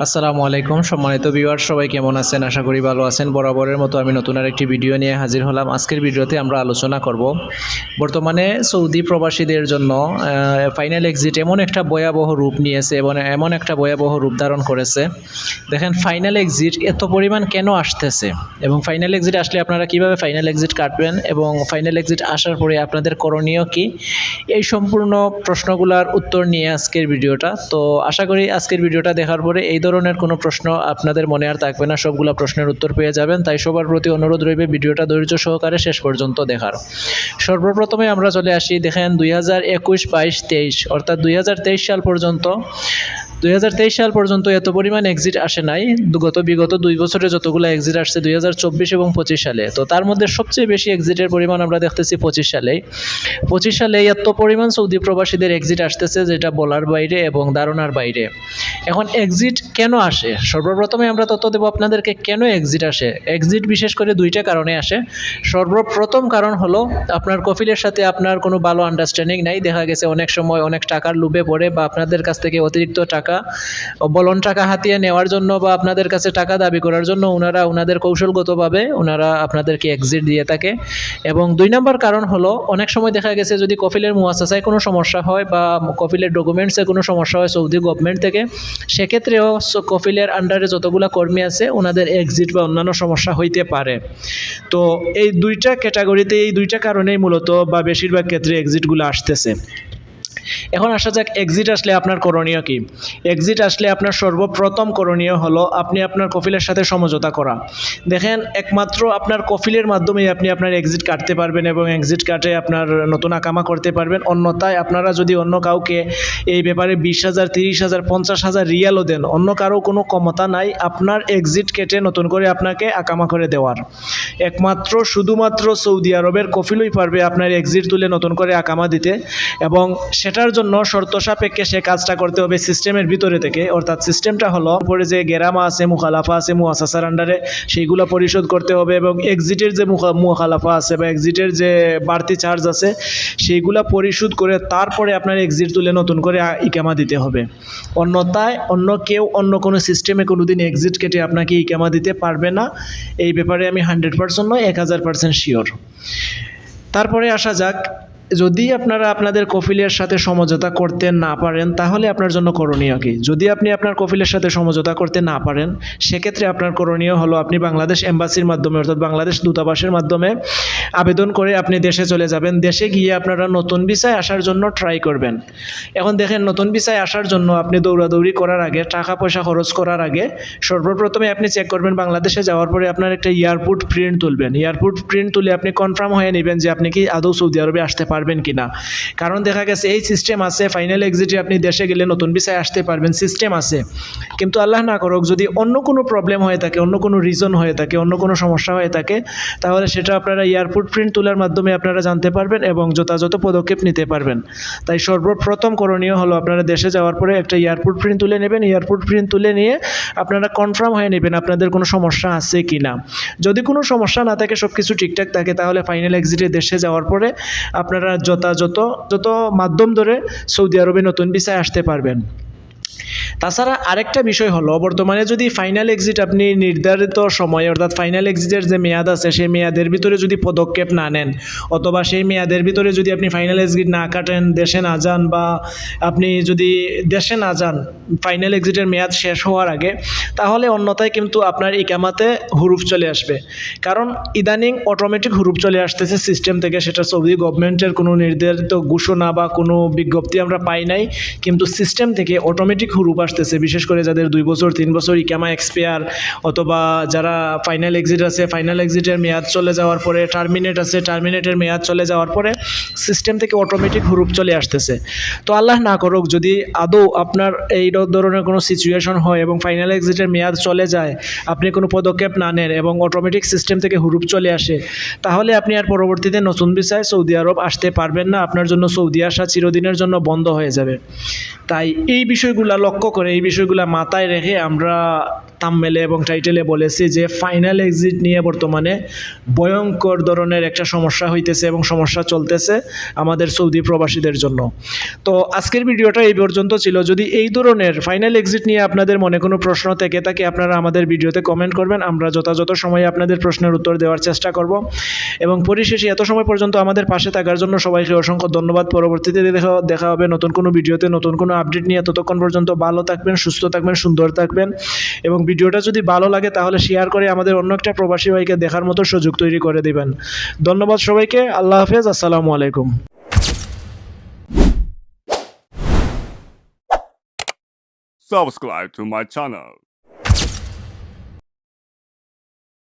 আসসালামু আলাইকুম সম্মানিত ভিউয়ার সবাই কেমন আছেন? আশা করি ভালো আছেন। বরাবরের মতো আমি নতুন আর একটি ভিডিও নিয়ে হাজির হলাম। আজকের ভিডিওতে আমরা আলোচনা করব বর্তমানে সৌদি প্রবাসীদের জন্য ফাইনাল এক্সিট এমন একটা ভয়াবহ রূপ নিয়েছে এবং এমন একটা ভয়াবহ রূপ ধারণ করেছে। দেখেন ফাইনাল এক্সিট এত পরিমাণ কেন আসতেছে? এবং ফাইনাল এক্সিট আসলে আপনারা কীভাবে ফাইনাল এক্সিট কাটবেন? এবং ফাইনাল এক্সিট আসার পরে আপনাদের করণীয় কি? এই সম্পূর্ণ প্রশ্নগুলোর উত্তর নিয়ে আজকের ভিডিওটা। তো আশা করি আজকের ভিডিওটা দেখার পরে এই ধরনের কোনো প্রশ্ন আপনাদের মনে আর থাকবে না, সবগুলো প্রশ্নের উত্তর পেয়ে যাবেন। তাই সবার প্রতি অনুরোধ রইবে ভিডিওটা ধৈর্য সহকারে শেষ পর্যন্ত দেখার। সর্বপ্রথমে আমরা চলে আসি, দেখেন দুই হাজার একুশ বাইশ তেইশ, অর্থাৎ দুই হাজার তেইশ সাল পর্যন্ত দুই হাজার তেইশ সাল পর্যন্ত এত পরিমাণ এক্সিট আসে নাই। গত বিগত দুই বছরে যতগুলো এক্সিট আসছে দুই হাজার চব্বিশ এবং পঁচিশ সালে। তো তার মধ্যে সবচেয়ে বেশি এক্সিটের পরিমাণ আমরা দেখতেছি পঁচিশ সালে পঁচিশ সালে এত পরিমাণ সৌদি প্রবাসীদের এক্সিট আসতেছে যেটা বলার বাইরে এবং ধারণার বাইরে। এখন এক্সিট কেন আসে? সর্বপ্রথমে আমরা তথ্য দেবো আপনাদেরকে কেন এক্সিট আসে। এক্সিট বিশেষ করে দুইটা কারণে আসে। সর্বপ্রথম কারণ হলো, আপনার কফিলের সাথে আপনার কোনো ভালো আন্ডারস্ট্যান্ডিং নাই। দেখা গেছে অনেক সময় অনেক টাকার লুবে পড়ে বা আপনাদের কাছ থেকে অতিরিক্ত টাকা বলন টাকা হাতিয়ে নেওয়ার জন্য বা আপনাদের কাছে টাকা দাবি করার জন্য ওনারা ওনাদের কৌশলগতভাবে ওনারা আপনাদেরকে এক্সিট দিয়ে থাকে। এবং দুই নম্বর কারণ হলো, অনেক সময় দেখা গেছে যদি কফিলের মুয়াসাসায় কোনো সমস্যা হয় বা কফিলের ডকুমেন্টসে কোনো সমস্যা হয় সৌদি গভর্নমেন্ট থেকে, সেক্ষেত্রেও কফিলের আন্ডারে যতগুলো কর্মী আছে ওনাদের এক্সিট বা অন্যান্য সমস্যা হইতে পারে। তো এই দুইটা ক্যাটাগরিতে এই দুইটা কারণেই মূলত বা বেশিরভাগ ক্ষেত্রে এক্সিটগুলো আসতেছে। এখন আসা যাক এক্সিট আসলে আপনার করণীয় কি? এক্সিট আসলে আপনার সর্বপ্রথম করণীয় হলো আপনি আপনার কফিলের সাথে সমঝোতা করা। দেখেন, একমাত্র আপনার কফিলের মাধ্যমেই আপনি আপনার এক্সিট কাটতে পারবেন এবং এক্সিট কাটে আপনার নতুন আকামা করতে পারবেন। অন্যথায় আপনারা যদি অন্য কাউকে এই ব্যাপারে বিশ হাজার, তিরিশ হাজার, পঞ্চাশ হাজার রিয়ালও দেন, অন্য কারও কোনো ক্ষমতা নাই আপনার এক্সিট কেটে নতুন করে আপনাকে আকামা করে দেওয়ার। একমাত্র শুধুমাত্র সৌদি আরবের কফিলই পারবে আপনার এক্সিট তুলে নতুন করে আকামা দিতে এবং সেটার জন্য শর্ত সাপেক্ষে সে কাজটা করতে হবে সিস্টেমের ভিতরে থেকে। অর্থাৎ সিস্টেমটা হলো, উপরে যে গেরামা আছে, মুখালাফা আছে মুয়াসাসার আন্ডারে, সেইগুলো পরিশোধ করতে হবে এবং এক্সিটের যে মুখা, মুখালাফা আছে বা এক্সিটের যে বাড়তি চার্জ আছে, সেইগুলা পরিশোধ করে তারপরে আপনার এক্সিট তুলে নতুন করে ইকামা দিতে হবে। অন্যথায় অন্য কেউ অন্য কোনো সিস্টেমে কোনো দিন এক্সিট কেটে আপনাকে ইকামা দিতে পারবে না। এই ব্যাপারে আমি হান্ড্রেড পার্সেন্ট নয়, এক হাজার পার্সেন্ট শিওর তারপরে আসা যাক যদি আপনারা আপনাদের কফিলের সাথে সমঝোতা করতে না পারেন, তাহলে আপনার জন্য করণীয় কি? যদি আপনি আপনার কফিলের সাথে সমঝোতা করতে না পারেন, সেক্ষেত্রে আপনার করণীয় হলো আপনি বাংলাদেশ এম্বাসির মাধ্যমে, অর্থাৎ বাংলাদেশ দূতাবাসের মাধ্যমে আবেদন করে আপনি দেশে চলে যাবেন। দেশে গিয়ে আপনারা নতুন ভিসায় আসার জন্য ট্রাই করবেন। এখন দেখেন, নতুন ভিসায় আসার জন্য আপনি দৌড়াদৌড়ি করার আগে টাকা পয়সা খরচ করার আগে সর্বপ্রথমে আপনি চেক করবেন, বাংলাদেশে যাওয়ার পরে আপনার একটা এয়ারপোর্ট প্রিন্ট তুলবেন। এয়ারপোর্ট প্রিন্ট তুলে আপনি কনফার্ম হয়ে নেবেন যে আপনি কি আদৌ সৌদি আরবে আসতে পারবেন কি না কারণ দেখা গেছে, এই সিস্টেম আছে ফাইনাল এক্সিটে আপনি দেশে গেলে নতুন ভিসায় আসতে পারবেন সিস্টেম আছে। কিন্তু আল্লাহ না করুক, যদি অন্য কোনো প্রবলেম হয়ে থাকে, অন্য কোনো রিজন হয়ে থাকে, অন্য কোনো সমস্যা হয়ে থাকে, তাহলে সেটা আপনারা এয়ারপোর্ট প্রিন্ট তোলার মাধ্যমে আপনারা জানতে পারবেন এবং যথাযথ পদক্ষেপ নিতে পারবেন। তাই সর্বপ্রথম করণীয় হলো আপনারা দেশে যাওয়ার পরে একটা এয়ারপোর্ট প্রিন্ট তুলে নেবেন। এয়ারপোর্ট প্রিন্ট তুলে নিয়ে আপনারা কনফার্ম হয়ে নেবেন আপনাদের কোনো সমস্যা আছে কি না যদি কোনো সমস্যা না থাকে সব কিছু ঠিকঠাক থাকে, তাহলে ফাইনাল এক্সিটে দেশে যাওয়ার পরে আপনারা যথাযথ যত মাধ্যম ধরে সৌদি আরবে নতুন ভিসায় আসতে পারবেন। তাছাড়া আরেকটা বিষয় হলো, বর্তমানে যদি ফাইনাল এক্সিট আপনি নির্ধারিত সময়ে, অর্থাৎ ফাইনাল এক্সিটের যে মেয়াদ আছে, সেই মেয়াদের ভিতরে যদি পদক্ষেপ না নেন, অথবা সেই মেয়াদের ভিতরে যদি আপনি ফাইনাল এক্সিট না কাটেন, দেশে না যান বা আপনি যদি দেশে না যান ফাইনাল এক্সিটের মেয়াদ শেষ হওয়ার আগে, তাহলে অন্যথায় কিন্তু আপনার ইকামাতে হুরুফ চলে আসবে। কারণ ইদানিং অটোমেটিক হুরুফ চলে আসতেছে সিস্টেম থেকে, সেটা সৌদি গভর্নমেন্টের কোনো নির্ধারিত ঘোষণা বা কোনো বিজ্ঞপ্তি আমরা পাই নাই, কিন্তু সিস্টেম থেকে অটোমেটিক হুরুপ আসতেছে, বিশেষ করে যাদের দুই বছর, তিন বছর ইকামা এক্সপায়ার অথবা যারা ফাইনাল এক্সিট আছে ফাইনাল এক্সিটের মেয়াদ চলে যাওয়ার পরে টার্মিনেট আছে টার্মিনেটের মেয়াদ চলে যাওয়ার পরে সিস্টেম থেকে অটোমেটিক হুরুপ চলে আসতেছে। তো আল্লাহ না করুক, যদি আদৌ আপনার এই ধরনের কোনো সিচুয়েশন হয় এবং ফাইনাল এক্সিটের মেয়াদ চলে যায়, আপনি কোনো পদক্ষেপ না নেন এবং অটোমেটিক সিস্টেম থেকে হুরুপ চলে আসে, তাহলে আপনি আর পরবর্তীতে নতুন ভিসায় সৌদি আরব আসতে পারবেন না। আপনার জন্য সৌদি আসা চিরদিনের জন্য বন্ধ হয়ে যাবে। তাই এই বিষয়গুলো লক্ষ্য করে এই বিষয়গুলো মাথায় রেখে আমরা তামমেলে এবং টাইটেলে বলেছি যে ফাইনাল এক্সিট নিয়ে বর্তমানে ভয়ঙ্কর ধরনের একটা সমস্যা হইতেছে এবং সমস্যা চলতেছে আমাদের সৌদি প্রবাসীদের জন্য। তো আজকের ভিডিওটা এই পর্যন্ত ছিল। যদি এই ধরনের ফাইনাল এক্সিট নিয়ে আপনাদের মনে কোনো প্রশ্ন থেকে থাকে, আপনারা আমাদের ভিডিওতে কমেন্ট করবেন। আমরা যথাযথ সময়ে আপনাদের প্রশ্নের উত্তর দেওয়ার চেষ্টা করব। এবং পরিশেষে এত সময় পর্যন্ত আমাদের পাশে থাকার জন্য সবাইকে অসংখ্য ধন্যবাদ। পরবর্তীতে দেখা দেখা হবে নতুন কোনো ভিডিওতে, নতুন কোনো আপডেট নিয়ে। ততক্ষণ পর্যন্ত ভালো থাকবেন, সুস্থ থাকবেন, সুন্দর থাকবেন এবং ভিডিওটা যদি ভালো লাগে, তাহলে শেয়ার করে আমাদের অন্য একটা প্রবাসী ভাইকে দেখার মতো সুযোগ তৈরি করে দিবেন। ধন্যবাদ সবাইকে, আল্লাহ হাফেজ, আসসালামু আলাইকুম। Subscribe to my channel.